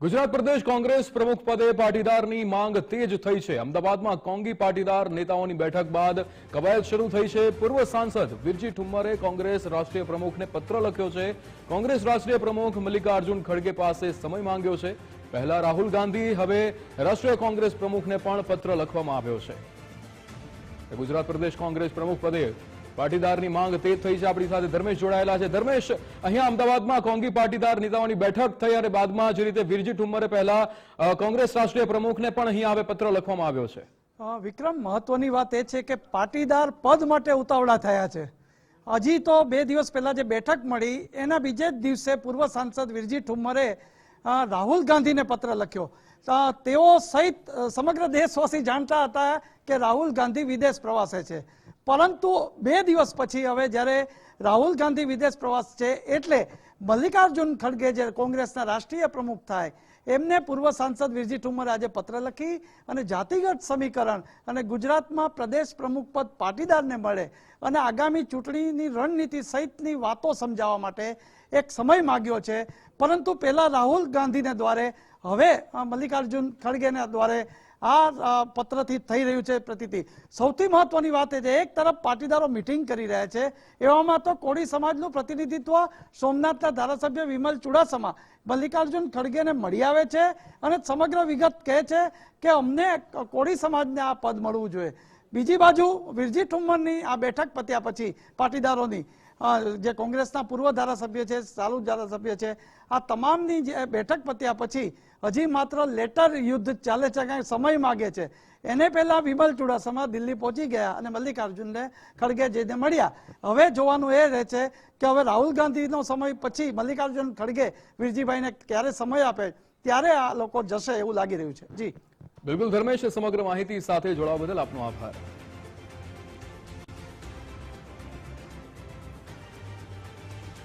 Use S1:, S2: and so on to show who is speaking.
S1: ગુજરાત પ્રદેશ કોંગ્રેસ પ્રમુખ પદે પાટીદારની માંગ તેજ થઈ છે. અમદાવાદમાં કોંગી પાટીદાર નેતાઓની બેઠક બાદ કવાયત શરૂ થઈ છે. પૂર્વ સાંસદ વિરજી ઠુમ્મરે કોંગ્રેસ રાષ્ટ્રીય પ્રમુખને પત્ર લખ્યો છે. કોંગ્રેસ રાષ્ટ્રીય પ્રમુખ મલ્લિકાર્જુન ખડગે પાસે સમય માંગ્યો છે. પહેલા રાહુલ ગાંધી, હવે રાષ્ટ્રીય કોંગ્રેસ પ્રમુખને પણ પત્ર લખવામાં આવ્યો છે. ગુજરાત પ્રદેશ કોંગ્રેસ પ્રમુખ પદે પાટીદારની માંગ તેજ થઈ છે. આપણી સાથે ધર્મેશ જોડાયેલા છે. ધર્મેશ, અહીંયા અમદાવાદમાં કોંગી પાટીદાર નેતાઓની બેઠક થઈ અને બાદમાં જે રીતે વિરજી ઠુમ્મરે પહેલા કોંગ્રેસ રાષ્ટ્રીય પ્રમુખને પણ અહીંયા આવે પત્ર લખવામાં આવ્યો છે.
S2: વિક્રમ, મહત્વની વાત એ છે કે પાટીદાર પદ માટે ઉતાવળા થયા છે. હજી તો બે દિવસ પહેલાં જે બેઠક મળી, એના બીજે જ દિવસે પૂર્વ સાંસદ વિરજી ઠુમ્મરે રાહુલ ગાંધીને પત્ર લખ્યો. તેઓ સહિત સમગ્ર દેશવાસી જાણતા હતા કે રાહુલ ગાંધી વિદેશ પ્રવાસે છે. પરંતુ બે દિવસ પછી હવે જ્યારે રાહુલ ગાંધી વિદેશ પ્રવાસ છે એટલે મલ્લિકાર્જુન ખડગે જે કોંગ્રેસના રાષ્ટ્રીય પ્રમુખ થાય, એમને પૂર્વ સાંસદ વિરજી ઠુમરે આજે પત્ર લખી અને જાતિગત સમીકરણ અને ગુજરાતમાં પ્રદેશ પ્રમુખ પદ પાટીદારને મળે અને આગામી ચૂંટણીની રણનીતિ સહિતની વાતો સમજાવવા માટે એક સમય માગ્યો છે. પરંતુ પહેલાં રાહુલ ગાંધીને દ્વારે, હવે મલ્લિકાર્જુન ખડગેના દ્વારે આ પત્રથી થઈ રહ્યું છે પ્રતિતિ. સૌથી મહત્વની વાત એ છે, એક તરફ પાટીદારો મિટિંગ કરી રહ્યા છે, એવામાં તો કોળી સમાજનું પ્રતિનિધિત્વ સોમનાથના ધારાસભ્ય વિમલ ચુડાસમા, મલ્લિકાર્જુન ખડગેને મળી આવે છે અને સમગ્ર વિગત કહે છે કે અમને કોળી સમાજને આ પદ મળવું જોઈએ. બીજી બાજુ વિરજી ઠુમ્મરની આ બેઠક પત્યા પછી પાટીદારોની. જે કોંગ્રેસના પૂર્વ ધારાસભ્ય છે ચાલુ ધારાસભ્ય છે, આ તમામની જે બેઠક પત્યા પછી હજી માત્ર લેટર યુદ્ધ ચાલે છે, કાંઈ સમય માગે છે. એને પહેલા વિમલ ચુડાસમા દિલ્હી પહોંચી ગયા અને મલ્લિકાર્જુનને ખડગે જઈને મળ્યા. હવે જોવાનું એ રહે છે કે હવે રાહુલ ગાંધીનો સમય પછી મલ્લિકાર્જુન ખડગે વિરજીભાઈને ક્યારે સમય આપે, ત્યારે આ લોકો જશે એવું લાગી રહ્યું છે. જી.
S1: બિલકુલ ધર્મેશ, સમગ્ર માહિતી સાથે જોડાવા બદલ આપનો આભાર.